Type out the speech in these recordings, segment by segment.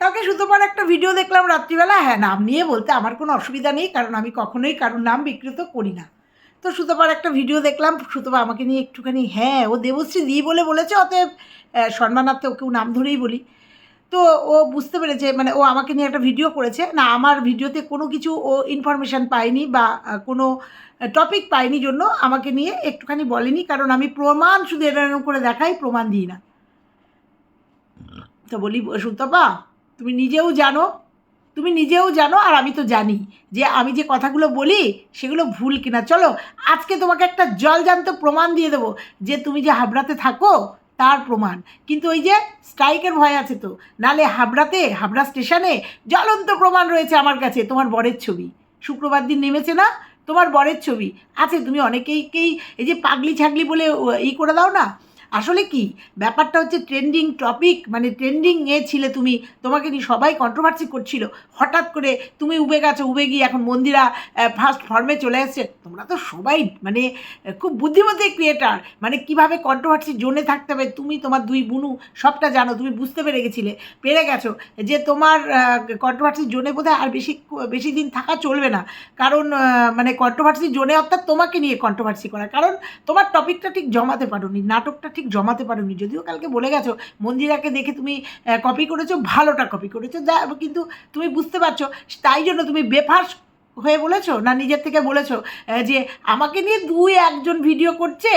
কালকে সুতোপার একটা ভিডিও দেখলাম রাত্রিবেলা। হ্যাঁ নাম নিয়ে বলতে আমার কোনো অসুবিধা নেই, কারণ আমি কখনোই কারোর নাম বিকৃত করি না। তো সুতোপার একটা ভিডিও দেখলাম, সুতোপা আমাকে নিয়ে একটুখানি হ্যাঁ ও দেবশ্রী দি বলে বলেছে, অতএব সম্মানার্থে ওকেও নাম ধরেই বলি। তো ও বুঝতে পেরেছে মানে ও আমাকে নিয়ে একটা ভিডিও করেছে। না, আমার ভিডিওতে কোনো কিছু ও ইনফরমেশান পায়নি বা কোনো টপিক পায়নি জন্য আমাকে নিয়ে একটুখানি বলেনি, কারণ আমি প্রমাণ শুধু এরকম করে দেখাই, প্রমাণ দিই না। তো বলি, সুতপা তুমি নিজেও জানো, তুমি নিজেও জানো আর আমি তো জানি যে আমি যে কথাগুলো বলি সেগুলো ভুল কিনা। চলো, আজকে তোমাকে একটা জলজান্ত প্রমাণ দিয়ে দেবো যে তুমি যে হাবড়াতে থাকো তার প্রমাণ। কিন্তু ওই যে স্ট্রাইকের ভয় আছে তো, নালে হাবড়াতে, হাবড়া স্টেশনে জ্বলন্ত প্রমাণ রয়েছে আমার কাছে, তোমার বরের ছবি। শুক্রবার দিন নেমেছে না? তোমার বরের ছবি। আছে, তুমি অনেকেইকেই এই যে পাগলি ছাগলি বলে ই করে দাও না? আসলে কি? ব্যাপারটা হচ্ছে ট্রেন্ডিং টপিক মানে ট্রেন্ডিং এ ছিলে তুমি, তোমাকে নিয়ে সবাই কন্ট্রোভার্সি করছিল। হঠাৎ করে তুমি উবে গেছো, উবে গিয়ে এখন মন্দিরা ফার্স্ট ফর্মে চলে এসছে। তোমরা তো সবাই মানে খুব বুদ্ধিমতী ক্রিয়েটার মানে কীভাবে কন্ট্রোভার্সি জোনে থাকতে হবে? তুমি, তোমার দুই বুনু, সবটা জানো, তুমি বুঝতে পেরে গেছিলে, পেরে গেছো যে তোমার কন্ট্রোভার্সি জোনে বোধহয় আর বেশি বেশি দিন থাকা চলবে না। কারণ মানে কন্ট্রোভার্সি জোনে অর্থাৎ তোমাকে নিয়ে কন্ট্রোভার্সি করা। কারণ তোমার টপিকটা ঠিক জমাতে পারোনি, নাটকটা ঠিক জমাতে পারোনি। যদিও কালকে বলে গেছো, মন্দিরাকে দেখে তুমি কপি করেছ, ভালোটা কপি করেছ। যা, কিন্তু তুমি বুঝতে পারছ, তাই জন্য তুমি বেফাস হয়ে বলেছ না নিজের থেকে বলেছ যে আমাকে নিয়ে দুই একজন ভিডিও করছে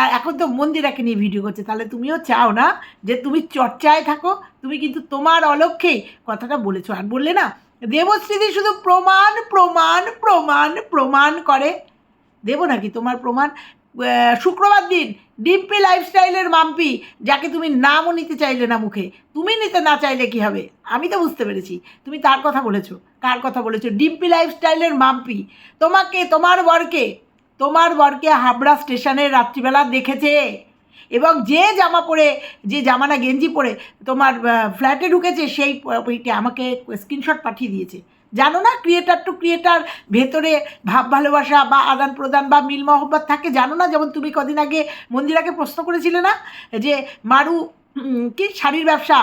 আর এখন তো মন্দিরাকে নিয়ে ভিডিও করছে। তাহলে তুমিও চাও না যে তুমি চর্চায় থাকো, তুমি কিন্তু তোমার অলক্ষ্যেই কথাটা বলেছ। আর বললে না, দেবশ্রীদি শুধু প্রমাণ প্রমাণ প্রমাণ প্রমাণ করে। দেবো নাকি তোমার প্রমাণ? শুক্রবার দিন ডিম্পি লাইফস্টাইলের মাম্পি, যাকে তুমি নামও নিতে চাইলে না মুখে। তুমি নিতে না চাইলে কি হবে? আমি তো বুঝতে পেরেছি। তুমি তার কথা বলেছ। কার কথা বলেছ? ডিম্পি লাইফস্টাইলের মাম্পি। তোমাকে, তোমার বরকে তোমার বরকে হাবড়া স্টেশনের রাত্রিবেলা দেখেছে। এবং যে জামা পরে, যে জামানা গেঞ্জি পরে তোমার ফ্ল্যাটে ঢুকেছে, সেই আমাকে স্ক্রিনশট পাঠিয়ে দিয়েছে। জানো না ক্রিয়েটার টু ক্রিয়েটার ভেতরে ভাব ভালোবাসা বা আদান প্রদান বা মিল মহব্বত থাকে? জানো না, যেমন তুমি কদিন আগে মন্দিরাকে প্রশ্ন করেছিলে না? যে মারু কি? শাড়ির ব্যবসা।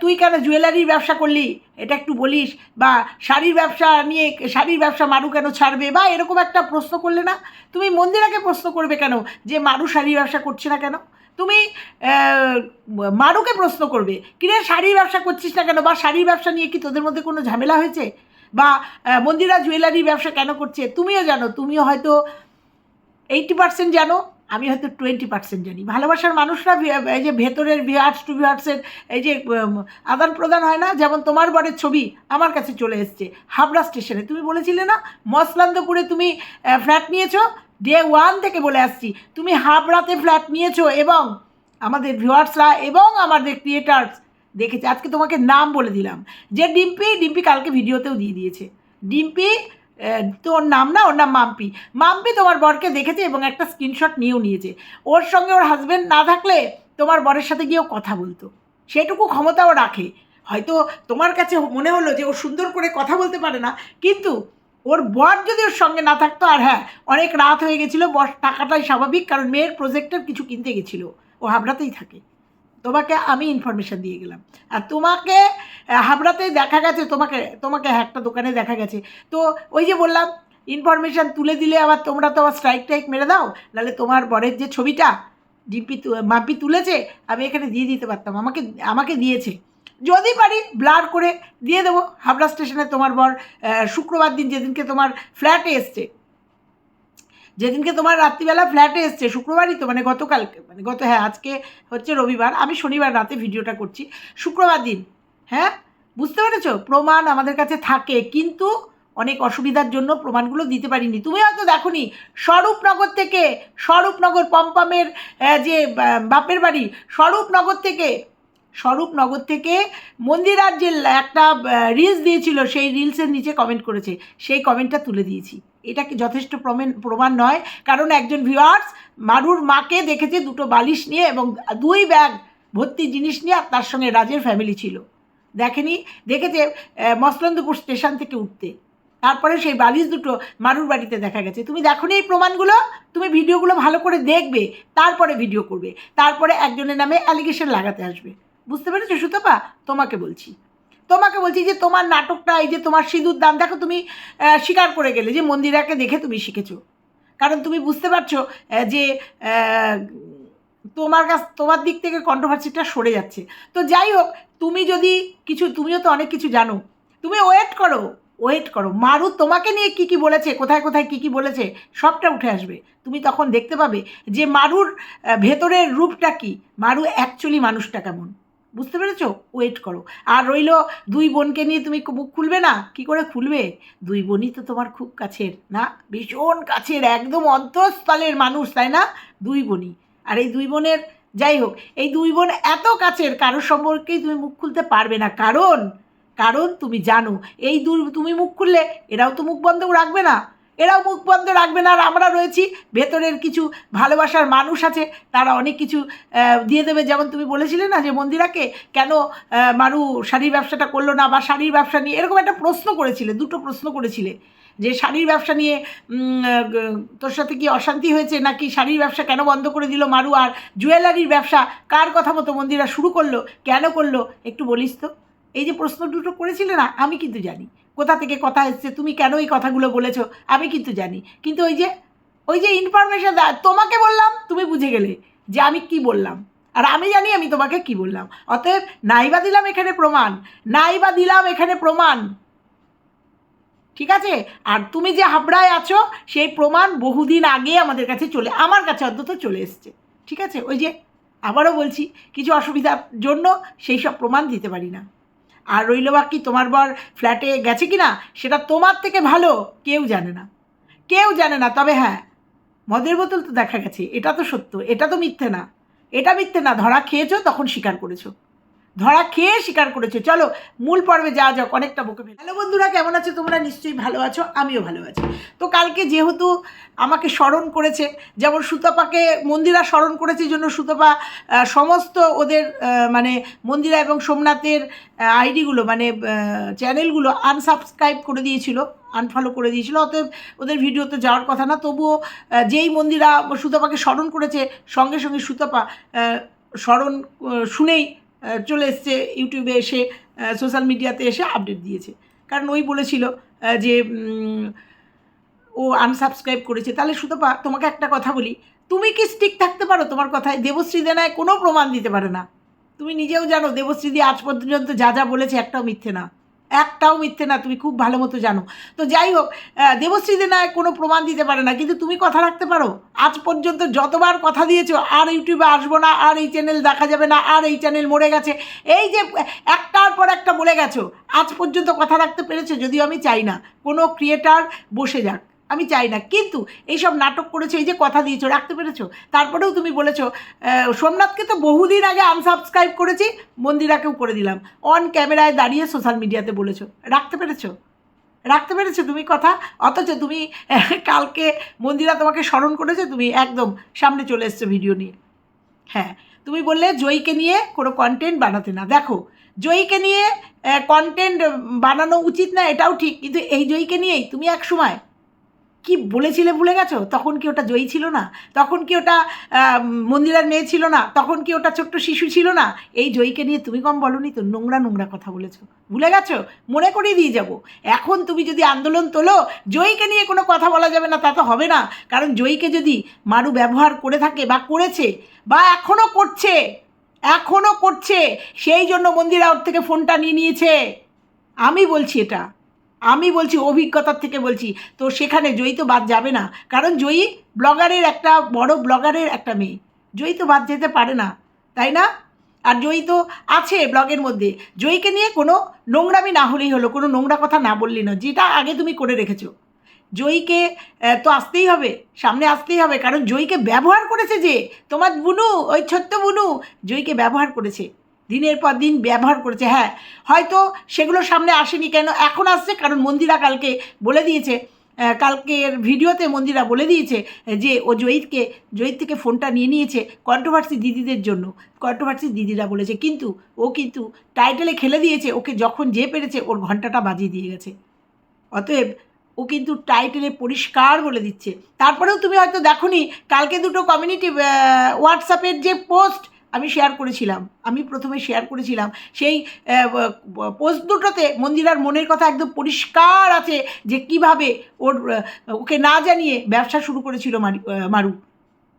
তুই কেন জুয়েলারির ব্যবসা করলি? এটা একটু বলিস। বা শাড়ির ব্যবসা নিয়ে, শাড়ির ব্যবসা মারু কেন ছাড়বে? বা এরকম একটা প্রশ্ন করলে না? তুমি মন্দিরাকে প্রশ্ন করবে কেন? যে মারু শাড়ির ব্যবসা করছে না কেন? তুমি মারুকে প্রশ্ন করবে, কিরে, শাড়ির ব্যবসা করছিস না কেন? বা শাড়ির ব্যবসা নিয়ে কি তোদের মধ্যে কোনো ঝামেলা হয়েছে? বা মন্দিরা জুয়েলারি ব্যবসা কেন করছে? তুমিও জানো, তুমিও হয়তো এইটি পার্সেন্ট জানো, আমি হয়তো টোয়েন্টি পার্সেন্ট জানি। ভালোবাসার মানুষরা এই যে ভেতরের ভিহার্স টু ভিহার্সের এই যে আদান প্রদান হয় না, যেমন তোমার বরের ছবি আমার কাছে চলে এসছে হাবড়া স্টেশনে। তুমি বলেছিলে না, মসলান্দপুরে তুমি ফ্ল্যাট নিয়েছো? ডে ওয়ান থেকে বলে আসছি, তুমি হাবড়াতে ফ্ল্যাট নিয়েছো এবং আমাদের ভিউয়ার্সরা এবং আমাদের ক্রিয়েটার্স দেখেছে। আজকে তোমাকে নাম বলে দিলাম। যে ডিম্পি ডিম্পি কালকে ভিডিওতেও দিয়ে দিয়েছে। ডিম্পি তোর নাম না? ওর নাম মাম্পি। মাম্পি তোমার বরকে দেখেছে এবং একটা স্ক্রিনশট নিয়েও নিয়েছে। ওর সঙ্গে ওর হাজব্যান্ড না থাকলে তোমার বরের সাথে গিয়েও কথা বলতো। সেটুকু ক্ষমতাও রাখে। হয়তো তোমার কাছে মনে হলো যে ও সুন্দর করে কথা বলতে পারে না, কিন্তু ওর বর যদি ওর সঙ্গে না থাকতো, আর হ্যাঁ অনেক রাত হয়ে গেছিল, বস টাকাটাই স্বাভাবিক, কারণ মেয়ের প্রজেক্টের কিছু কিনতে গেছিল। ও হাবড়াতেই থাকে। তোমাকে আমি ইনফরমেশান দিয়ে গেলাম। আর তোমাকে হাবড়াতে দেখা গেছে, তোমাকে তোমাকে একটা দোকানে দেখা গেছে। তো ওই যে বললাম ইনফরমেশান তুলে দিলে আবার তোমরা তো আবার স্ট্রাইক টাইক মেরে দাও, নাহলে তোমার বরের যে ছবিটা, ডিম্পি মাম্পি তুলেছে, আমি এখানে দিয়ে দিতে পারতাম। আমাকে আমাকে দিয়েছে। যদি পারি ব্লার করে দিয়ে দেবো হাবড়া স্টেশনে তোমার বর শুক্রবার দিন যেদিনকে তোমার ফ্ল্যাটে এসছে। যেদিনকে তোমার রাত্রিবেলা ফ্ল্যাটে এসছে, শুক্রবারই তো মানে গতকালকে মানে গত হ্যাঁ আজকে হচ্ছে রবিবার, আমি শনিবার রাতে ভিডিওটা করছি। শুক্রবার দিন হ্যাঁ? বুঝতে পেরেছ? প্রমাণ আমাদের কাছে থাকে, কিন্তু অনেক অসুবিধার জন্য প্রমাণগুলো দিতে পারিনি। তুমি হয়তো দেখোনি, স্বরূপনগর থেকে, স্বরূপনগর পম্পমের যে বাপের বাড়ি, স্বরূপনগর থেকে স্বরূপনগর থেকে মন্দিরার যে একটা রিলস দিয়েছিল, সেই রিলসের নিচে কমেন্ট করেছে। সেই কমেন্টটা তুলে দিয়েছি। এটা যথেষ্ট প্রমাণ প্রমাণ নয়। কারণ একজন ভিউয়ার্স মারুর মাকে দেখেছে দুটো বালিশ নিয়ে এবং দুই ব্যাগ ভর্তি জিনিস নিয়ে তার সঙ্গে রাজের ফ্যামিলি ছিল। দেখেনি? দেখেছে মসলন্দপুর স্টেশন থেকে উঠতে। তারপরে সেই বালিশ দুটো মারুর বাড়িতে দেখা গেছে। তুমি দেখো এই প্রমাণগুলো? তুমি ভিডিওগুলো ভালো করে দেখবে, তারপরে ভিডিও করবে। তারপরে একজনের নামে অ্যালিগেশন লাগাতে আসবে। বুঝতে পেরেছ, সুতপা? তোমাকে বলছি। তোমাকে বলছি যে, তোমার নাটকটা, এই যে তোমার সিঁদুর দান, দেখো তুমি স্বীকার করে গেলে যে, মন্দিরাকে দেখে তুমি শিখেছো। কারণ তুমি বুঝতে পারছ যে তোমার কাছ, তোমার দিক থেকে কন্ট্রোভার্সিটা সরে যাচ্ছে। তো যাই হোক, তুমি যদি কিছু, তুমিও তো অনেক কিছু জানো। তুমি ওয়েট করো ওয়েট করো। মারু তোমাকে নিয়ে কি কি বলেছে, কোথায় কোথায় কি কি বলেছে, সবটা উঠে আসবে। তুমি তখন দেখতে পাবে যে, মারুর ভেতরের রূপটা কি? মারু অ্যাকচুয়ালি মানুষটা কেমন? বুঝতে পেরেছ? ওয়েট করো। আর রইল দুই বোনকে নিয়ে তুমি মুখ খুলবে না? কি করে খুলবে? দুই বোনই তো তোমার খুব কাছের, না? ভীষণ কাছের, একদম অন্তঃস্থলের মানুষ, তাই না? দুই বোনই। আর এই দুই বোনের, যাই হোক, এই দুই বোন এত কাছের, কারোর সম্পর্কেই তুমি মুখ খুলতে পারবে না। কারণ কারণ তুমি জানো, এই দুই, তুমি মুখ খুললে এরাও তো মুখ বন্ধ রাখবে না। এরাও মুখ বন্ধ রাখবে না, আর আমরা রয়েছি, ভেতরের কিছু ভালোবাসার মানুষ আছে, তারা অনেক কিছু দিয়ে দেবে। যেমন তুমি বলেছিলে না যে মন্দিরাকে কেন মারু শাড়ির ব্যবসাটা করল না বা শাড়ির ব্যবসা নিয়ে, এরকম একটা প্রশ্ন করেছিলে, দুটো প্রশ্ন করেছিলে, যে শাড়ির ব্যবসা নিয়ে তোর সাথে কি অশান্তি হয়েছে নাকি শাড়ির ব্যবসা কেন বন্ধ করে দিল মারু? আর জুয়েলারির ব্যবসা কার কথা মতো মন্দিরা শুরু করল, কেন করল? একটু বলিস তো। এই যে প্রশ্ন দুটো করেছিলে না, আমি কিন্তু জানি। কোথা থেকে কথা এসছে, তুমি কেন এই কথাগুলো বলেছ, আমি কিন্তু জানি। কিন্তু ওই যে ওই যে ইনফরমেশন তোমাকে বললাম, তুমি বুঝে গেলে যে আমি কি বললাম। আর আমি জানি আমি তোমাকে কি বললাম। অতএব নাইবা দিলাম এখানে প্রমাণ, নাইবা দিলাম এখানে প্রমাণ। ঠিক আছে? আর তুমি যে হাবড়ায় আছো, সেই প্রমাণ বহুদিন আগে আমাদের কাছে চলে, আমার কাছে অন্তত চলে এসছে। ঠিক আছে? ওই যে, আবারও বলছি, কিছু অসুবিধার জন্য সেই সব প্রমাণ দিতে পারি না। আর রইল বাকি তোমার বর ফ্ল্যাটে গেছে কি না সেটা তোমার থেকে ভালো, কেউ জানে না। কেউ জানে না, তবে হ্যাঁ মদের বোতল তো দেখা গেছে, এটা তো সত্য, এটা তো মিথ্যে না। এটা মিথ্যে না, ধরা খেয়েছো, তখন স্বীকার করেছ। ধরা খেয়ে স্বীকার করেছে। চলো, মূল পর্বে যাওয়া যাক, অনেকটা বুকে ফেলে হ্যালো বন্ধুরা, কেমন আছো তোমরা? নিশ্চয়ই ভালো আছো, আমিও ভালো আছি। তো কালকে যেহেতু আমাকে স্মরণ করেছে, যেমন সুতপাকে, মন্দিরা স্মরণ করেছে জন্য সুতপা সমস্ত ওদের মানে মন্দিরা এবং সোমনাথের আইডিগুলো মানে চ্যানেলগুলো আনসাবস্ক্রাইব করে দিয়েছিল আনফলো করে দিয়েছিল। অতএব ওদের ভিডিওতে যাওয়ার কথা না, তবুও যেই মন্দিরা সুতপাকে স্মরণ করেছে, সঙ্গে সঙ্গে সুতপা স্মরণ শুনেই চলে এসছে, ইউটিউবে এসে সোশ্যাল মিডিয়াতে এসে আপডেট দিয়েছে। কারণ ওই বলেছিল যে ও আনসাবস্ক্রাইব করেছে। তাহলে সুতপা, তোমাকে একটা কথা বলি। তুমি কি স্টিক থাকতে পারো? তোমার কথায় দেবশ্রী দেনায় কোনো প্রমাণ দিতে পারে না। তুমি নিজেও জানো, দেবশ্রী দিয়ে আজ পর্যন্ত যা যা বলেছে একটাও মিথ্যে না। একটাও মিথ্যে না, তুমি খুব ভালো মতো জানো। তো যাই হোক দেবশ্রী দেনায় কোনো প্রমাণ দিতে পারে না, কিন্তু তুমি কথা রাখতে পারো। আজ পর্যন্ত যতবার কথা দিয়েছ, আর ইউটিউবে আসব না, আর এই চ্যানেল দেখা যাবে না, আর এই চ্যানেল মরে গেছে। এই যে একটার পর একটা বলে গেছো, আজ পর্যন্ত কথা রাখতে পেরেছ, যদিও আমি চাই না, কোনো ক্রিয়েটার বসে যাক। আমি চাই না। কিন্তু এইসব নাটক করেছ, এই যে কথা দিয়েছ, রাখতে পেরেছ? তারপরেও তুমি বলেছ সোমনাথকে তো বহুদিন আগে আনসাবস্ক্রাইব করেছি, মন্দিরাকেও করে দিলাম। অন ক্যামেরায় দাঁড়িয়ে সোশ্যাল মিডিয়াতে বলেছ। রাখতে পেরেছ? রাখতে পেরেছ তুমি কথা? অথচ তুমি কালকে মন্দিরা তোমাকে স্মরণ করেছে, তুমি একদম সামনে চলে এসছো ভিডিও নিয়ে। হ্যাঁ তুমি বললে জয়ীকে নিয়ে কোনো কন্টেন্ট বানাতে না। দেখো, জয়ীকে নিয়ে কন্টেন্ট বানানো উচিত না, এটাও ঠিক। কিন্তু এই জয়ীকে নিয়েই তুমি এক সময় কি বলেছিলে ভুলে গেছো? তখন কি ওটা জয়ী ছিল না? তখন কি ওটা মন্দিরের মেয়ে ছিল না? তখন কি ওটা ছোট্ট শিশু ছিল না? এই জয়ীকে নিয়ে তুমি কম বলনি তো নোংরা নোংরা কথা বলেছ। ভুলে গেছো? মনে করিয়ে দিয়ে যাব। এখন তুমি যদি আন্দোলন তোলো, জয়ীকে নিয়ে কোনো কথা বলা যাবে না, তা তো হবে না। কারণ জয়ীকে যদি মারু ব্যবহার করে থাকে বা করেছে, বা এখনও করছে এখনও করছে, সেই জন্য মন্দিরা ওর থেকে ফোনটা নিয়ে নিয়েছে। আমি বলছি এটা। আমি বলছি অভিজ্ঞতার থেকে বলছি, তো সেখানে জয়ী তো বাদ যাবে না। কারণ জয়ী ব্লগারের একটা, বড় ব্লগারের একটা মেয়ে। জয়ী তো বাদ যেতে পারে না, তাই না? আর জয়ী তো আছে ব্লগের মধ্যে। জয়ীকে নিয়ে কোনো নোংরামি না হলেই হলো, কোনো নোংরা কথা না বললি না যেটা আগে তুমি করে রেখেছো। জয়ীকে তো আসতেই হবে, সামনে আসতেই হবে। কারণ জয়ীকে ব্যবহার করেছে যে, তোমার বুনু, ওই ছোট্ট বুনু, জয়ীকে ব্যবহার করেছে। দিনের পর দিন ব্যবহার করেছে হ্যাঁ। হয়তো সেগুলো সামনে আসেনি কেন? এখন আসছে, কারণ মন্দিরা কালকে বলে দিয়েছে কালকের ভিডিওতে মন্দিরা বলে দিয়েছে যে ও জয়ীদকে জয়ীদ থেকে ফোনটা নিয়ে নিয়েছে কন্ট্রোভার্সি দিদিদের জন্য। কন্ট্রোভার্সি দিদিরা বলেছে, কিন্তু ও কিন্তু টাইটেলে খেলে দিয়েছে, ওকে যখন যে পেরেছে, ওর ঘন্টাটা বাজিয়ে দিয়ে গেছে। অতএব ও কিন্তু টাইটেলে পরিষ্কার বলে দিচ্ছে। তারপরেও তুমি হয়তো দেখোনি, কালকে দুটো কমিউনিটি হোয়াটসঅ্যাপের যে পোস্ট আমি শেয়ার করেছিলাম, আমি প্রথমে শেয়ার করেছিলাম। সেই পোস্ট দুটোতে মন্দিরার মনের কথা একদম পরিষ্কার আছে যে কীভাবে ওর ওকে না জানিয়ে ব্যবসা শুরু করেছিল মারি-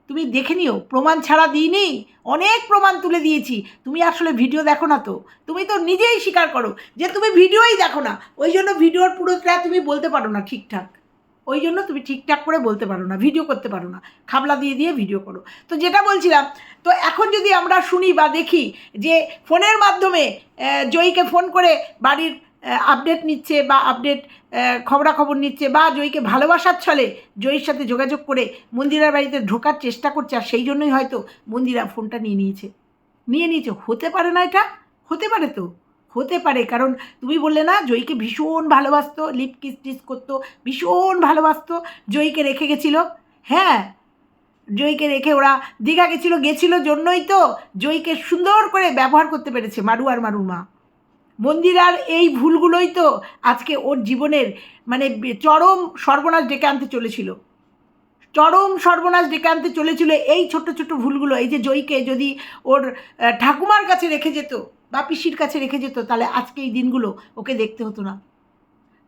তুমি দেখে নিও, প্রমাণ ছাড়া দিইনি, অনেক প্রমাণ তুলে দিয়েছি। তুমি আসলে ভিডিও দেখো না তো, তুমি তো নিজেই স্বীকার করো যে তুমি ভিডিওই দেখো না। ওই জন্য ভিডিওর পুরোটা তুমি বলতে পারো না ঠিকঠাক। ওই জন্য তুমি ঠিকঠাক করে বলতে পারো না ভিডিও করতে পারো না, খাবলা দিয়ে দিয়ে ভিডিও করো। তো যেটা বলছিলাম, তো এখন যদি আমরা শুনি বা দেখি যে ফোনের মাধ্যমে জয়ীকে ফোন করে বাড়ির আপডেট নিচ্ছে বা আপডেট খবরাখবর নিচ্ছে বা জয়ীকে ভালোবাসার ছলে জয়ীর সাথে যোগাযোগ করে মন্দিরার বাড়িতে ঢোকার চেষ্টা করছে আর সেই জন্যই হয়তো মন্দিরা ফোনটা নিয়ে নিয়েছে। নিয়ে নিয়েছে। হতে পারে না এটা? হতে পারে তো। হতে পারে। কারণ তুমি বললে না, জয়ীকে ভীষণ ভালোবাসতো লিপ কিস টিস করতো, ভীষণ ভালোবাসতো, জয়ীকে রেখে গেছিল। হ্যাঁ জয়ীকে রেখে ওরা দীঘা গেছিল গেছিল জন্যই তো জয়ীকে সুন্দর করে ব্যবহার করতে পেরেছে মারু আর মা। মন্দিরার এই ভুলগুলোই তো আজকে ওর জীবনের মানে চরম সর্বনাশ ডেকে আনতে চলেছিল। চরম সর্বনাশ ডেকে আনতে চলেছিল এই ছোট্ট ছোট্ট ভুলগুলো। এই যে জয়ীকে যদি ওর ঠাকুমার কাছে রেখে যেত বা পিসির কাছে রেখে যেত, তাহলে আজকে এই দিনগুলো ওকে দেখতে হতো না।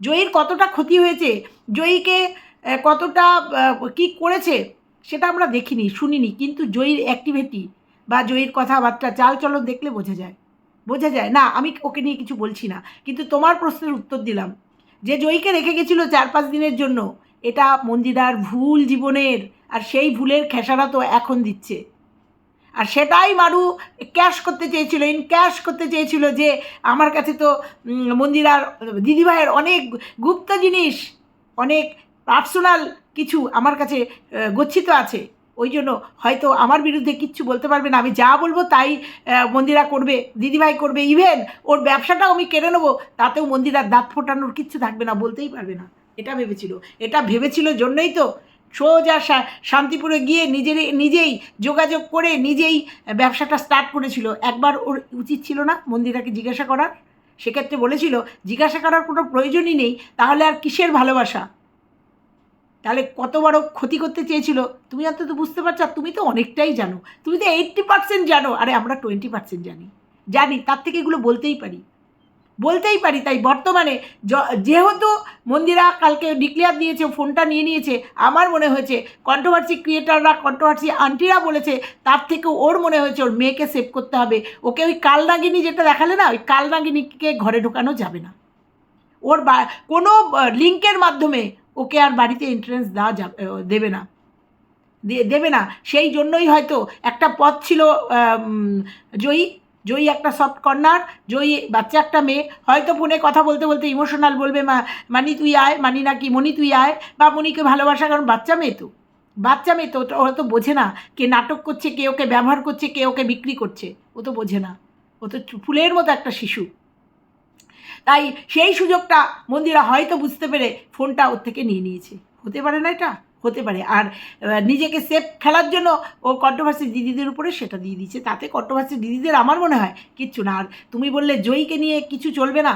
জয়ীর কতটা ক্ষতি হয়েছে, জয়ীকে কতটা কি করেছে, সেটা আমরা দেখিনি, শুনিনি। কিন্তু জয়ীর অ্যাক্টিভিটি বা জয়ীর কথাবার্তা চাল চলন দেখলে বোঝা যায়। বোঝা যায়, না, আমি ওকে নিয়ে কিছু বলছি না। কিন্তু তোমার প্রশ্নের উত্তর দিলাম, যে জয়ীকে রেখে গেছিল চার পাঁচ দিনের জন্য, এটা মন্দিরার ভুল জীবনের, আর সেই ভুলের খেসারা তো এখন দিচ্ছে। আর সেটাই মারু ক্যাশ করতে চেয়েছিল ইন ক্যাশ করতে চেয়েছিল যে আমার কাছে তো মন্দিরার দিদিভাইয়ের অনেক গুপ্ত জিনিস, অনেক পার্সোনাল কিছু আমার কাছে গচ্ছিত আছে। ওই জন্য হয়তো আমার বিরুদ্ধে কিচ্ছু বলতে পারবে না। আমি যা বলব তাই মন্দিরা করবে, দিদিভাই করবে। ইভেন ওর ব্যবসাটাও আমি কেড়ে নেব, তাতেও মন্দিরার দাঁত ফোটানোর কিচ্ছু থাকবে না, বলতেই পারবে না। এটা ভেবেছিল। এটা ভেবেছিল জন্যই তো সোজা শান্তিপুরে গিয়ে নিজের, নিজেই যোগাযোগ করে নিজেই ব্যবসাটা স্টার্ট করেছিল। একবার ওর উচিত ছিল না মন্দিরাকে জিজ্ঞাসা করার। সেক্ষেত্রে বলেছিল, জিজ্ঞাসা করার কোনো প্রয়োজনই নেই, তাহলে আর কিসের ভালোবাসা? তাহলে কত বড় ক্ষতি করতে চেয়েছিল, তুমি অন্তত বুঝতে পারছ? তুমি তো অনেকটাই জানো। তুমি তো এইট্টি পার্সেন্ট জানো। আরে আমরা টোয়েন্টি পার্সেন্ট জানি। জানি, তার থেকে এগুলো বলতেই পারি। বলতেই পারি, তাই বর্তমানে যেহেতু মন্দিরা কালকে ডিক্লেয়ার দিয়েছে ফোনটা নিয়ে নিয়েছে, আমার মনে হয়েছে কন্ট্রোভার্সি ক্রিয়েটাররা কন্ট্রোভার্সি আন্টিরা বলেছে, তার থেকে ওর মনে হয়েছে ওর মেয়েকে সেভ করতে হবে। ওকে ওই কালনাগিনী যেটা দেখালে না, ওই কালনাগিনীকে ঘরে ঢোকানো যাবে না। ওর বা, কোনো লিঙ্কের মাধ্যমে ওকে আর বাড়িতে এন্ট্রেন্স দেওয়া যাবে দেবে না। দেবে না। সেই জন্যই হয়তো একটা পথ ছিল জয়ী। জয়ী একটা সফট কর্নার জয়ী বাচ্চা একটা মেয়ে। হয়তো ফোনে কথা বলতে বলতে ইমোশনাল বলবে, মা, মানি তুই আয়, মানি নাকি মনি তুই আয়, বা মনিকে ভালোবাসা, কারণ বাচ্চা মেয়ে তো। বাচ্চা মেয়ে তো ওরা তো বোঝে না কে নাটক করছে, কে ওকে ব্যবহার করছে, কে ওকে বিক্রি করছে। ও তো বোঝে না। ও তো ফুলের মতো একটা শিশু। তাই সেই সুযোগটা মন্দিরা হয়তো বুঝতে পেরে ফোনটা ওর থেকে নিয়ে নিয়েছে। হতে পারে না এটা? হতে পারে। আর নিজেকে সেফ খেলার জন্য ও কন্ট্রোভার্সি দিদিদের উপরে সেটা দিয়ে দিচ্ছে। তাতে কন্ট্রোভার্সি দিদিদের আমার মনে হয় কিচ্ছু না। আর তুমি বললে জয়ীকে নিয়ে কিছু চলবে না।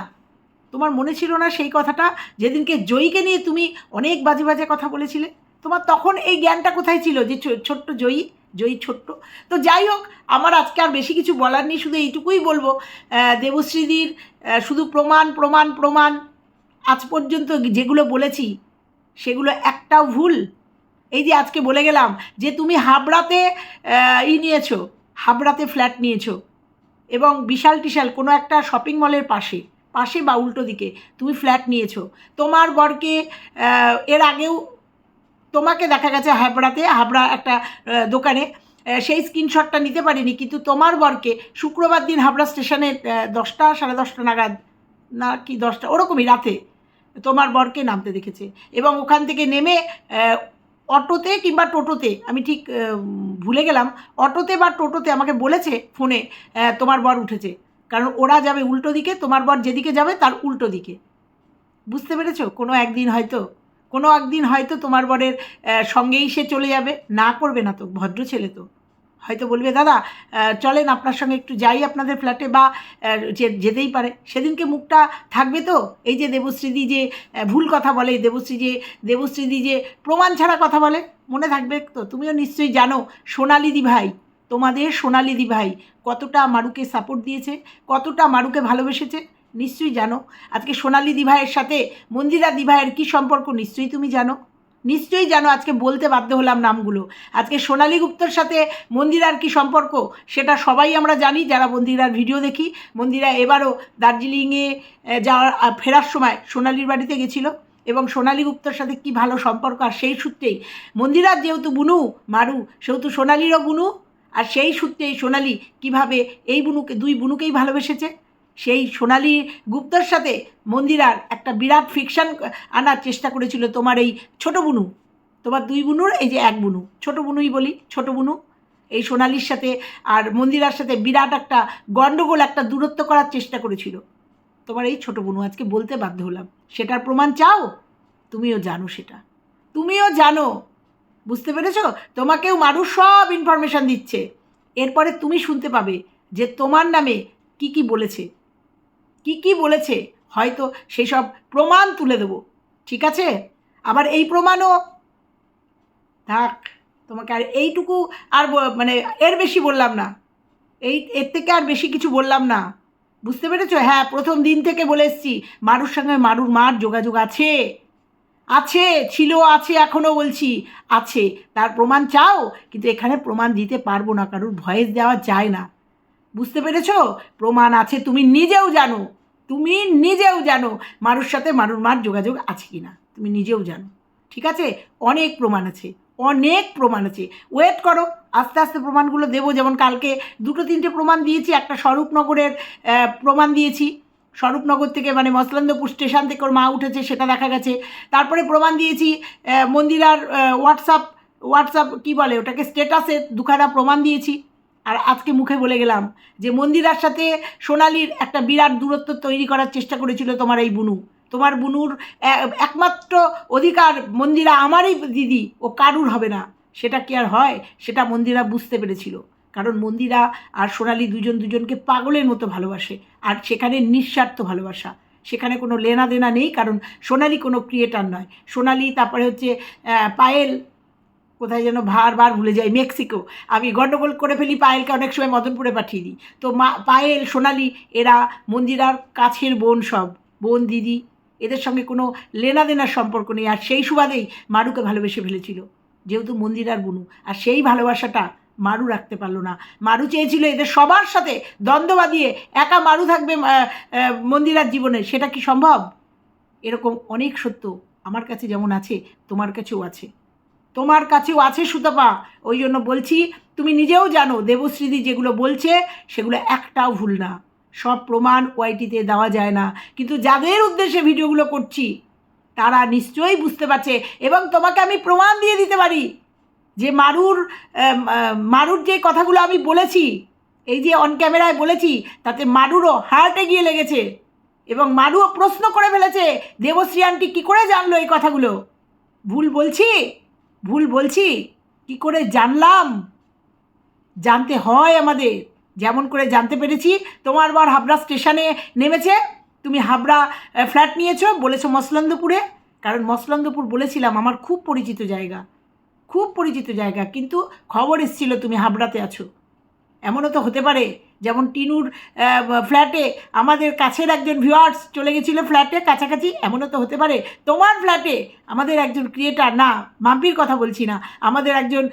তোমার মনে ছিল না সেই কথাটা? যেদিনকে জয়ীকে নিয়ে তুমি অনেক বাজে বাজে কথা বলেছিলে। তোমার তখন এই জ্ঞানটা কোথায় ছিল যে ছোট্ট জয়ী? জয়ী ছোট্ট। তো যাই হোক, আমার আজকে আর বেশি কিছু বলার নেই। শুধু এইটুকুই বলব দেবশ্রীদির শুধু প্রমাণ প্রমাণ প্রমাণ, আজ পর্যন্ত যেগুলো বলেছি সেগুলো একটাও ভুল। এই যে আজকে বলে গেলাম যে তুমি হাবড়াতে ই নিয়েছো, হাবড়াতে ফ্ল্যাট নিয়েছো এবং বিশাল টিশাল কোনো একটা শপিং মলের পাশে পাশে বা উল্টো দিকে তুমি ফ্ল্যাট নিয়েছো। তোমার বরকে এর আগেও তোমাকে দেখা গেছে হাবড়াতে, হাবড়া একটা দোকানে। সেই স্ক্রিনশটটা নিতে পারিনি, কিন্তু তোমার বরকে শুক্রবার দিন হাবড়া স্টেশনে দশটা, সাড়ে দশটা নাগাদ, না কি দশটা, ওরকমই রাতে তোমার বরকে নামতে দেখেছে। এবং ওখান থেকে নেমে অটোতে কিংবা টোটোতে, আমি ঠিক ভুলে গেলাম, অটোতে বা টোটোতে আমাকে বলেছে ফোনে তোমার বর উঠেছে। কারণ ওরা যাবে উল্টো দিকে, তোমার বর যেদিকে যাবে তার উল্টো দিকে। বুঝতে পেরেছ? কোনো একদিন হয়তো, কোনো একদিন হয়তো তোমার বরের সঙ্গেই সে চলে যাবে। না করবে না তো, ভদ্র ছেলে তো। হয়তো বলবে, দাদা চলেন আপনার সঙ্গে একটু যাই আপনাদের ফ্ল্যাটে বা যেতেই পারে। সেদিনকে মুখটা থাকবে তো? এই যে দেবশ্রীদি যে ভুল কথা বলে, দেবশ্রী যে, দেবশ্রীদি যে প্রমাণ ছাড়া কথা বলে, মনে থাকবে তো? তুমিও নিশ্চয়ই জানো, সোনালিদি ভাই, তোমাদের সোনালি দি ভাই কতটা মারুকে সাপোর্ট দিয়েছে, কতটা মারুকে ভালোবেসেছে, নিশ্চয়ই জানো? আজকে সোনালি দিভাইয়ের সাথে মন্দিরা দিভাইয়ের কী সম্পর্ক, নিশ্চয়ই তুমি জানো? নিশ্চয়ই জানো, আজকে বলতে বাধ্য হলাম নামগুলো। আজকে সোনালী গুপ্তর সাথে মন্দিরার কি সম্পর্ক, সেটা সবাই আমরা জানি, যারা মন্দিরার ভিডিও দেখি। মন্দিরা এবারও দার্জিলিংয়ে যাওয়ার ফেরার সময় সোনালির বাড়িতে গেছিল এবং সোনালী গুপ্তর সাথে কি ভালো সম্পর্ক, আর সেই সূত্রেই। মন্দিরার যেহেতু বুনু, মারু, সেহেতু সোনালিরও বুনু, আর সেই সূত্রেই সোনালি কীভাবে এই বুনুকে, দুই বুনুকেই ভালোবেসেছে। সেই সোনালি গুপ্তর সাথে মন্দিরার একটা বিরাট ফিকশান আনার চেষ্টা করেছিল তোমার এই ছোটো বুনু। তোমার দুই বুনুর, এই যে এক বুনু। ছোটো বুনুই বলি, ছোটো বুনু। এই সোনালির সাথে আর মন্দিরার সাথে বিরাট একটা গণ্ডগোল একটা দূরত্ব করার চেষ্টা করেছিল। তোমার এই ছোট বুনু, আজকে বলতে বাধ্য হলাম। সেটার প্রমাণ চাও? তুমিও জানো সেটা। তুমিও জানো। বুঝতে পেরেছ? তোমাকেও মানুষ সব ইনফরমেশান দিচ্ছে। এরপরে তুমি শুনতে পাবে যে তোমার নামে কি কি বলেছে। কি কি বলেছে হয়তো সেই সব প্রমাণ তুলে দেবো। ঠিক আছে? আবার এই প্রমাণও থাক, তোমাকে আর এইটুকু আর মানে এর বেশি বললাম না। এই, এর থেকে আর বেশি কিছু বললাম না। বুঝতে পেরেছ? হ্যাঁ প্রথম দিন থেকে বলে এসছি, মারুর সঙ্গে মারুর মার যোগাযোগ আছে। আছে, ছিল, আছে এখনও বলছি, আছে। তার প্রমাণ চাও, কিন্তু এখানে প্রমাণ দিতে পারব না, কারোর ভয়েস দেওয়া যায় না। বুঝতে পেরেছ? প্রমাণ আছে, তুমি নিজেও জানো। তুমি নিজেও জানো মারুর সাথে মারুর মার যোগাযোগ আছে কি না তুমি নিজেও জানো। ঠিক আছে? অনেক প্রমাণ আছে। অনেক প্রমাণ আছে। ওয়েট করো। আস্তে আস্তে প্রমাণগুলো দেবো। যেমন কালকে দুটো তিনটে প্রমাণ দিয়েছি। একটা স্বরূপনগরের প্রমাণ দিয়েছি। স্বরূপনগর থেকে মানে মসলন্দপুর স্টেশন থেকে ওর মা উঠেছে, সেটা দেখা গেছে। তারপরে প্রমাণ দিয়েছি মন্দিরার হোয়াটসঅ্যাপ হোয়াটসঅ্যাপ কী বলে ওটাকে স্টেটাসে দুখানা প্রমাণ দিয়েছি। আর আজকে মুখে বলে গেলাম যে মন্দিরার সাথে সোনালির একটা বিরাট দূরত্ব তৈরি করার চেষ্টা করেছিল তোমার এই বুনু। তোমার বুনুর একমাত্র অধিকার মন্দিরা আমারই দিদি, ও কারুর হবে না। সেটা কি আর হয়? সেটা মন্দিরা বুঝতে পেরেছিল। কারণ মন্দিরা আর সোনালি দুজন দুজনকে পাগলের মতো ভালোবাসে, আর সেখানে নিঃস্বার্থ ভালোবাসা। সেখানে কোনো লেনা দেনা নেই, কারণ সোনালি কোনো ক্রিয়েটার নয়। সোনালি তারপরে হচ্ছে পায়েল কোথায় যেন বারবার ভুলে যাই মেক্সিকো। আমি গণ্ডগোল করে ফেলি, পায়েলকে অনেক সময় মদনপুরে পাঠিয়ে দিই। তো মা, পায়েল, সোনালি, এরা মন্দিরার কাছের বোন সব। বোন, দিদি, এদের সঙ্গে কোনো লেনাদেনার সম্পর্ক নেই। আর সেই সুবাদেই মারুকে ভালোবেসে ফেলেছিল, যেহেতু মন্দিরার বুনু আর সেই ভালোবাসাটা মারু রাখতে পারল না। মারু চেয়েছিল এদের সবার সাথে দ্বন্দ্ব বাঁধিয়ে একা মারু থাকবে মন্দিরার জীবনে। সেটা কি সম্ভব? এরকম অনেক সত্য আমার কাছে যেমন আছে, তোমার কাছেও আছে। তোমার কাছেও আছে সুতপা। ওই জন্য বলছি, তুমি নিজেও জানো, দেবশ্রীদি যেগুলো বলছে, সেগুলো একটাও ভুল না। সব প্রমাণ ওয়াইটিতে দেওয়া যায় না। কিন্তু যাদের উদ্দেশ্যে ভিডিওগুলো করছি, তারা নিশ্চয়ই বুঝতে পারছে এবং তোমাকে আমি প্রমাণ দিয়ে দিতে পারি। যে মারুর মারুর যে কথাগুলো আমি বলেছি, এই যে অন ক্যামেরায় বলেছি, তাতে মারুরও হার্টে গিয়ে লেগেছে এবং মারুও প্রশ্ন করে ফেলেছে, দেবশ্রী আন্টি কী করে জানলো এই কথাগুলো? ভুল বলছি? ভুল বলছি? কি করে জানলাম? জানতে হয় আমাদের। যেমন করে জানতে পেরেছি, তোমার বার হাবড়া স্টেশনে নেমেছে। তুমি হাবড়া ফ্ল্যাট নিয়েছো, বলেছ মসলন্দপুরে। কারণ মসলন্দপুর বলেছিলাম, আমার খুব পরিচিত জায়গা। খুব পরিচিত জায়গা, কিন্তু খবর এসেছিল তুমি হাবড়াতে আছো। এমনও তো হতে পারে, যেমন টিনুর ফ্ল্যাটে আমাদের কাছের একজন ভিউয়ার্স চলে গেছিল ফ্ল্যাটে কাছাকাছি, এমনও তো হতে পারে। তোমার ফ্ল্যাটে আমাদের একজন ক্রিয়েটার না, মাম্পির কথা বলছি না, আমাদের একজন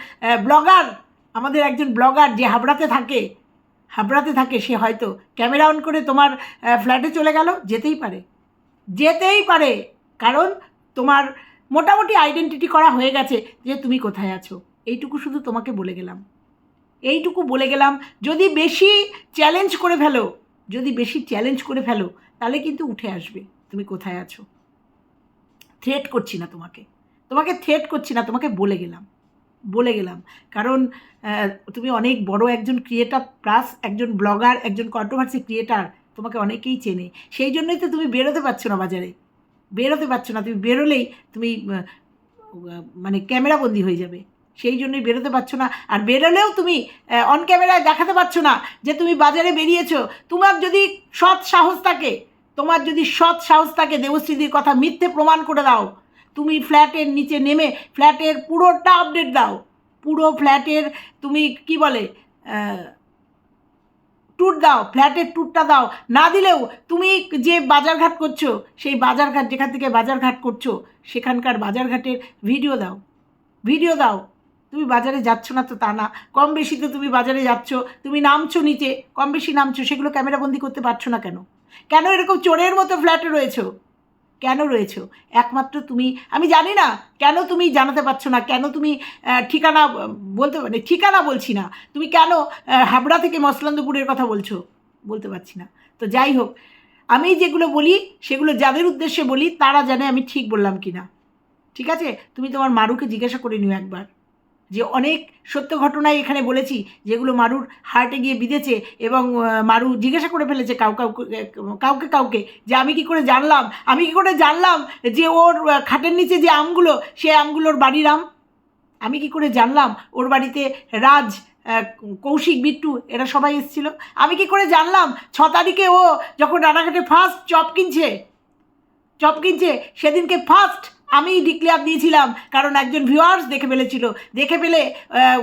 ব্লগার আমাদের একজন ব্লগার যে হাবড়াতে থাকে হাবড়াতে থাকে সে হয়তো ক্যামেরা অন করে তোমার ফ্ল্যাটে চলে গেল, যেতেই পারে। যেতেই পারে, কারণ তোমার মোটামুটি আইডেন্টিটি করা হয়ে গেছে যে তুমি কোথায় আছো। এইটুকু শুধু তোমাকে বলে গেলাম। এইটুকু বলে গেলাম। যদি বেশি চ্যালেঞ্জ করে ফেলো, যদি বেশি চ্যালেঞ্জ করে ফেলো, তাহলে কিন্তু উঠে আসবে। তুমি কোথায় আছো? থ্রেট করছি না তোমাকে। তোমাকে থ্রেট করছি না, তোমাকে বলে গেলাম। বলে গেলাম। কারণ তুমি অনেক বড় একজন ক্রিয়েটার প্লাস একজন ব্লগার একজন কন্ট্রোভার্সি ক্রিয়েটার তোমাকে অনেকেই চেনে। সেই জন্যই তো তুমি বেরোতে পারছ না বাজারে। বেরোতে পারছ না। তুমি বেরোলেই তুমি মানে ক্যামেরাবন্দি হয়ে যাবে। সেই জন্যই বেরোতে পারছ না। আর বেরোলেও তুমি অন ক্যামেরায় দেখাতে পারছ না যে তুমি বাজারে বেরিয়েছো। তোমার যদি সৎ সাহস থাকে, তোমার যদি সৎ সাহস থাকে দেবশ্রীদির কথা মিথ্যে প্রমাণ করে দাও। তুমি ফ্ল্যাটের নিচে নেমে ফ্ল্যাটের পুরোটা আপডেট দাও। পুরো ফ্ল্যাটের তুমি কি বলে ট্যুর দাও, ফ্ল্যাটের ট্যুরটা দাও। না দিলেও তুমি যে বাজারঘাট করছ, সেই বাজারঘাট, যেখান থেকে বাজারঘাট করছ, সেখানকার বাজারঘাটের ভিডিও দাও। ভিডিও দাও। তুমি বাজারে যাচ্ছ না তো তা না। কম বেশি তো তুমি বাজারে যাচ্ছ, তুমি নামছো নিচে, কম বেশি নামছো, সেগুলো ক্যামেরাবন্দি করতে পারছ না কেন? কেন এরকম চোরের মতো ফ্ল্যাটে রয়েছো? কেন রয়েছো? একমাত্র তুমি, আমি জানি না কেন তুমি জানাতে পারছ না, কেন তুমি ঠিকানা, বলতে মানে ঠিকানা বলছি না। তুমি কেন হাবড়া থেকে মসলন্দপুরের কথা বলছো? বলতে পারছি না। তো যাই হোক, আমি যেগুলো বলি, সেগুলো যাদের উদ্দেশ্যে বলি, তারা জানে আমি ঠিক বললাম কি না ঠিক আছে? তুমি তোমার মারুকে জিজ্ঞাসা করে নিও একবার। যে অনেক সত্য ঘটনাই এখানে বলেছি, যেগুলো মারুর হার্টে গিয়ে বিঁধেছে এবং মারু জিজ্ঞাসা করে ফেলেছে কাউ কাউকে কাউকে কাউকে যে আমি কি করে জানলাম, আমি কি করে জানলাম যে ওর খাটের নিচে যে আমগুলো, সে আমগুলোর বাড়ির আম? আমি কি করে জানলাম ওর বাড়িতে রাজ কৌশিক, বিট্টু, এরা সবাই এসেছিল? আমি কি করে জানলাম ছ তারিখে ও যখন রানাঘাটে ফার্স্ট চপ কিনছে? চপ কিনছে, সেদিনকে ফার্স্ট আমি ডিক্লেয়ার দিয়েছিলাম, কারণ একজন ভিউয়ার্স দেখে ফেলেছিল। দেখে ফেলে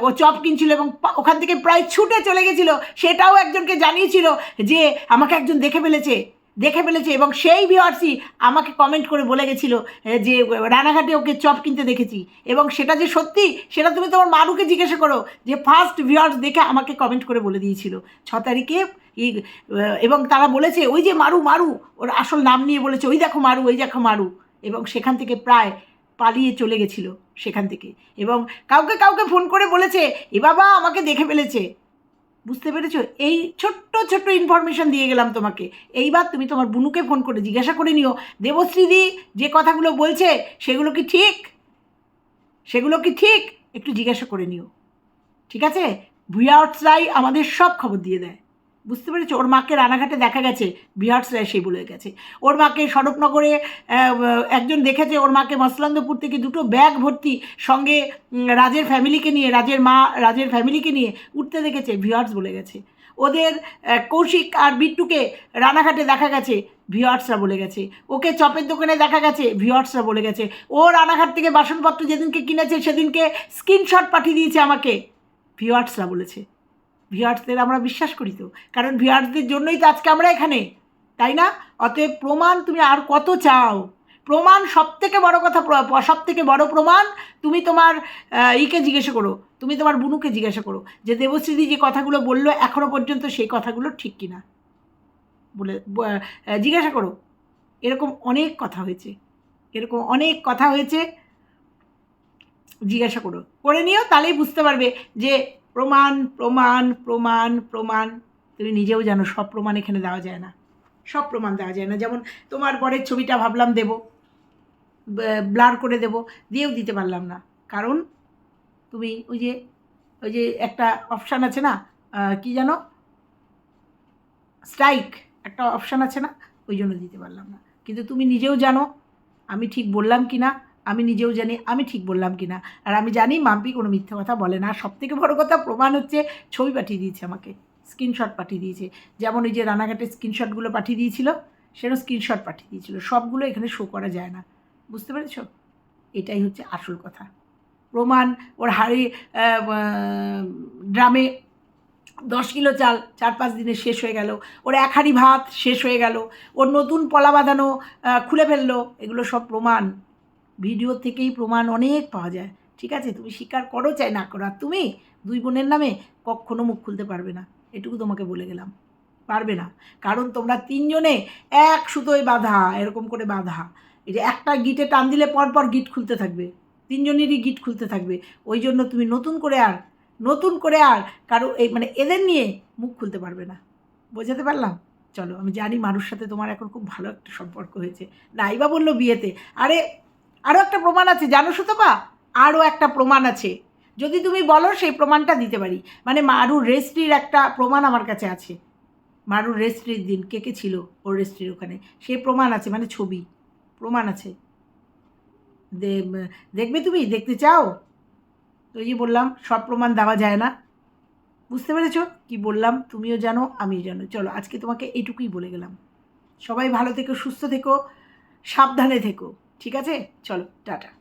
ও চপ কিনছিল এবং ওখান থেকে প্রায় ছুটে চলে গেছিল। সেটাও একজনকে জানিয়েছিল যে আমাকে একজন দেখে ফেলেছে দেখে ফেলেছে এবং সেই ভিউয়ার্সই আমাকে কমেন্ট করে বলে গেছিল যে রানাঘাটে ওকে চপ কিনতে দেখেছি। এবং সেটা যে সত্যি, সেটা তুমি তোমার মারুকে জিজ্ঞাসা করো যে ফার্স্ট ভিউয়ার্স দেখে আমাকে কমেন্ট করে বলে দিয়েছিল। ছ তারিখে এবং তারা বলেছে, ওই যে মারু মারু, ওর আসল নাম নিয়ে বলেছে। ওই দেখো মারু, ওই দেখো মারু। এবং সেখান থেকে প্রায় পালিয়ে চলে গেছিল সেখান থেকে। এবং কাউকে কাউকে ফোন করে বলেছে, এ বাবা, আমাকে দেখে ফেলেছে। বুঝতে পেরেছ? এই ছোট্ট ছোট্ট ইনফরমেশন দিয়ে গেলাম তোমাকে। এইবার তুমি তোমার বুনুকে ফোন করে জিজ্ঞাসা করে নিও, দেবশ্রীদি, যে কথাগুলো বলছে, সেগুলো কি ঠিক? সেগুলো কি ঠিক? একটু জিজ্ঞাসা করে নিও। ঠিক আছে? ভিউয়ার্সরাই আমাদের সব খবর দিয়ে দেয়। বুঝতে পেরেছ? ওর মাকে রানাঘাটে দেখা গেছে বিহার্সরাই সেই বলে গেছে। ওর মাকে সড়কনগরে একজন দেখেছে, ওর মাকে মসলান্দপুর থেকে দুটো ব্যাগ ভর্তি সঙ্গে রাজের ফ্যামিলিকে নিয়ে, রাজের মা, রাজের ফ্যামিলিকে নিয়ে উঠতে দেখেছে ভিউয়ার্স বলে গেছে। ওদের কৌশিক আর বিট্টুকে রানাঘাটে দেখা গেছে ভিউয়ার্সরা বলে গেছে। ওকে চপের দোকানে দেখা গেছে ভিউয়ার্সরা বলে গেছে। ও রানাঘাট থেকে বাসনপত্র যেদিনকে কিনেছে, সেদিনকে স্ক্রিনশট পাঠিয়ে দিয়েছে আমাকে ভিউয়ার্সরা বলেছে। ভিউয়ার্সদের আমরা বিশ্বাস করি তো। কারণ ভিউয়ার্সদের জন্যই তো আজকে আমরা এখানে, তাই না? অতএব প্রমাণ তুমি আর কত চাও? প্রমাণ সব থেকে বড় কথা সব থেকে বড় প্রমাণ তুমি তোমার ইকে জিজ্ঞাসা করো। তুমি তোমার বুনুকে জিজ্ঞাসা করো যে দেবশ্রীদি যে কথাগুলো বলল এখনও পর্যন্ত সেই কথাগুলো ঠিক কিনা? বলে জিজ্ঞাসা করো। এরকম অনেক কথা হয়েছে। এরকম অনেক কথা হয়েছে। জিজ্ঞাসা করো। করে নিও, তাহলেই বুঝতে পারবে যে প্রমাণ প্রমাণ প্রমাণ প্রমাণ। তুমি নিজেও জানো, সব প্রমাণ এখানে দেওয়া যায় না। সব প্রমাণ দেওয়া যায় না। যেমন তোমার পরের ছবিটা ভাবলাম দেব ব্লার করে দেব, দিয়েও দিতে পারলাম না। কারণ তুমি ওই যে ওই যে একটা অপশান আছে না কি জানো? স্ট্রাইক একটা অপশান আছে না, ওই জন্য দিতে পারলাম না। কিন্তু তুমি নিজেও জানো, আমি ঠিক বললাম কি না আমি নিজেও জানি, আমি ঠিক বললাম কি না আর আমি জানি মাম্পি কোনো মিথ্যে কথা বলে না। সব থেকে বড় কথা প্রমাণ হচ্ছে ছবি পাঠিয়ে দিয়েছে আমাকে স্ক্রিনশট পাঠিয়ে দিয়েছে। যেমন ওই যে রানাঘাটের স্ক্রিনশটগুলো পাঠিয়ে দিয়েছিল, সেরকম স্ক্রিনশট পাঠিয়ে দিয়েছিল। সবগুলো এখানে শো করা যায় না। বুঝতে পেরেছ? এটাই হচ্ছে আসল কথা। প্রমাণ, ওর হাড়ি ড্রামে দশ কিলো চাল, চার পাঁচ দিনে শেষ হয়ে গেল। ওর এক হাঁড়ি ভাত শেষ হয়ে গেল। ওর নতুন পলা বাঁধানো খুলে ফেলল। এগুলো সব প্রমাণ। ভিডিও থেকেই প্রমাণ অনেক পাওয়া যায়। ঠিক আছে? তুমি স্বীকার করো চাই না করো। আর তুমি দুই বোনের নামে কখনো মুখ খুলতে পারবে না। এটুকু তোমাকে বলে গেলাম। পারবে না। কারণ তোমরা তিনজনে এক সুতোয় বাঁধা, এরকম করে বাঁধা। এই যে একটা গিটে টান দিলে পরপর গিট খুলতে থাকবে। তিনজনেরই গিট খুলতে থাকবে। ওই জন্য তুমি নতুন করে আর, নতুন করে আর কারও এই মানে এদের নিয়ে মুখ খুলতে পারবে না। বোঝাতে পারলাম? চলো, আমি জানি মানুষ সাথে তোমার এখন খুব ভালো একটা সম্পর্ক হয়েছে। নাইবা বলল বিয়েতে। আরে আরও একটা প্রমাণ আছে, জানো সুতপা? আরও একটা প্রমাণ আছে। যদি তুমি বলো, সেই প্রমাণটা দিতে পারি। মানে মারুর রেস্ট্রির একটা প্রমাণ আমার কাছে আছে। মারুর রেস্ট্রির দিন, কে কে ছিল ওর রেস্ট্রির ওখানে? সে প্রমাণ আছে মানে ছবি। প্রমাণ আছে। দেখবে তুমি? দেখতে চাও? তো যে বললাম, সব প্রমাণ দেওয়া যায় না। বুঝতে পেরেছ? কি বললাম? তুমিও জানো, আমিও জানো। চলো, আজকে তোমাকে এইটুকুই বলে গেলাম। সবাই ভালো থেকো, সুস্থ থেকো, সাবধানে থেকো। ঠিক আছে? চলো টাটা।